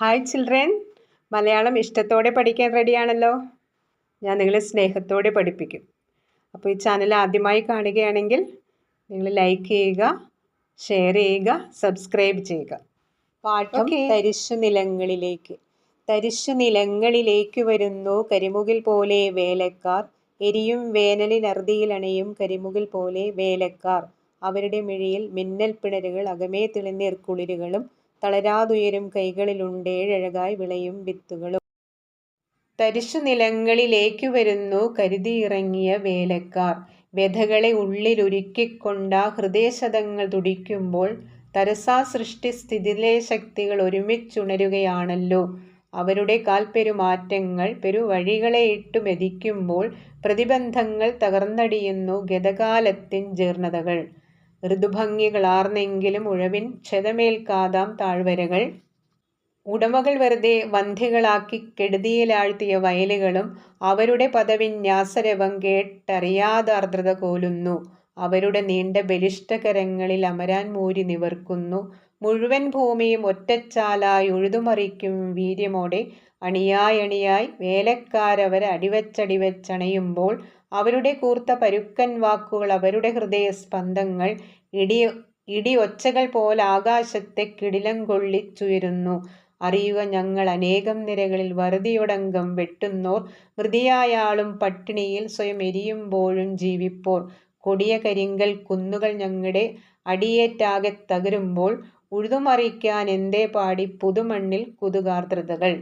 Hi children Malayalam ഇഷ്ടത്തോടെ പഠിക്കാൻ റെഡിയാണല്ലോ ഞാൻ നിങ്ങളെ സ്നേഹത്തോടെ പഠിപ്പിക്കും. അപ്പോൾ ഈ ചാനൽ ആദ്യമായി കാണുകയാണെങ്കിൽ നിങ്ങൾ ലൈക്ക് ചെയ്യുക ഷെയർ ചെയ്യുക സബ്സ്ക്രൈബ് ചെയ്യുക. പാഠം തരിശു നിലങ്ങളിലേക്ക് തരിശു നിലങ്ങളിലേക്ക് വരുന്നു. കരിമുകിൽ പോലെ വേലക്കാർ. എരിയും വേനലിൽ അറുതിയിലണയും കരിമുകിൽ പോലെ വേലക്കാർ. അവരുടെ മിഴിയിൽ മിന്നൽ പിണരുകൾ അകമേ തെളിനീർക്കുളിരുകളും തളരാതുയരും കൈകളിലുണ്ടേഴഴകായി വിളയും വിത്തുകളും. തരിശു നിലങ്ങളിലേക്കു വരുന്നു കരുതിയിറങ്ങിയ വേലക്കാർ. വ്യഥകളെ ഉള്ളിലൊരുക്കിക്കൊണ്ട ഹൃദയശതങ്ങൾ തുടിക്കുമ്പോൾ തരസാ സൃഷ്ടി സ്ഥിതിലെ ശക്തികൾ ഒരുമിച്ചുണരുകയാണല്ലോ. അവരുടെ കാൽപ്പെരുമാറ്റങ്ങൾ പെരുവഴികളെ ഇട്ടു മെതിക്കുമ്പോൾ പ്രതിബന്ധങ്ങൾ തകർന്നടിയുന്നു ഗതകാലത്തിൻ ജീർണതകൾ. ഋതുഭംഗികളാർന്നെങ്കിലും ഉഴവിൻ ക്ഷതമേൽക്കാതാം താഴ്വരകൾ. ഉടമകൾ വെറുതെ വന്ധ്യകളാക്കി കെടുതിയിലാഴ്ത്തിയ വയലുകളും അവരുടെ പദവിന്യാസരവം കേട്ടറിയാതാർദ്രത കോലുന്നു. അവരുടെ നീണ്ട ബലിഷ്ടകരങ്ങളിൽ അമരാൻ മൂരി നിവർക്കുന്നു. മുഴുവൻ ഭൂമിയും ഒറ്റച്ചാലായി ഉഴുതുമറിക്കും വീര്യമോടെ. അണിയായണിയായി വേലക്കാരവർ അടിവച്ചടിവച്ചണയുമ്പോൾ അവരുടെ കൂർത്ത പരുക്കൻ വാക്കുകൾ അവരുടെ ഹൃദയ സ്പന്ദങ്ങൾ ഇടി ഇടി ഒച്ചകൾ പോലെ ആകാശത്തെ കിടിലം കൊള്ളിച്ചുയരുന്നു. അറിയുക ഞങ്ങൾ അനേകം നിരകളിൽ വറുതിയൊടങ്കം വെട്ടുന്നോർ. മൃതിയായാളും പട്ടിണിയിൽ സ്വയം എരിയുമ്പോഴും ജീവിപ്പോർ. കൊടിയ കരിങ്കൽ കുന്നുകൾ ഞങ്ങളുടെ അടിയേറ്റാകെ തകരുമ്പോൾ ഉഴുതുമറിക്കാൻ എന്തേ പാടി പുതുമണ്ണിൽ കുതുകാർദ്രതകൾ.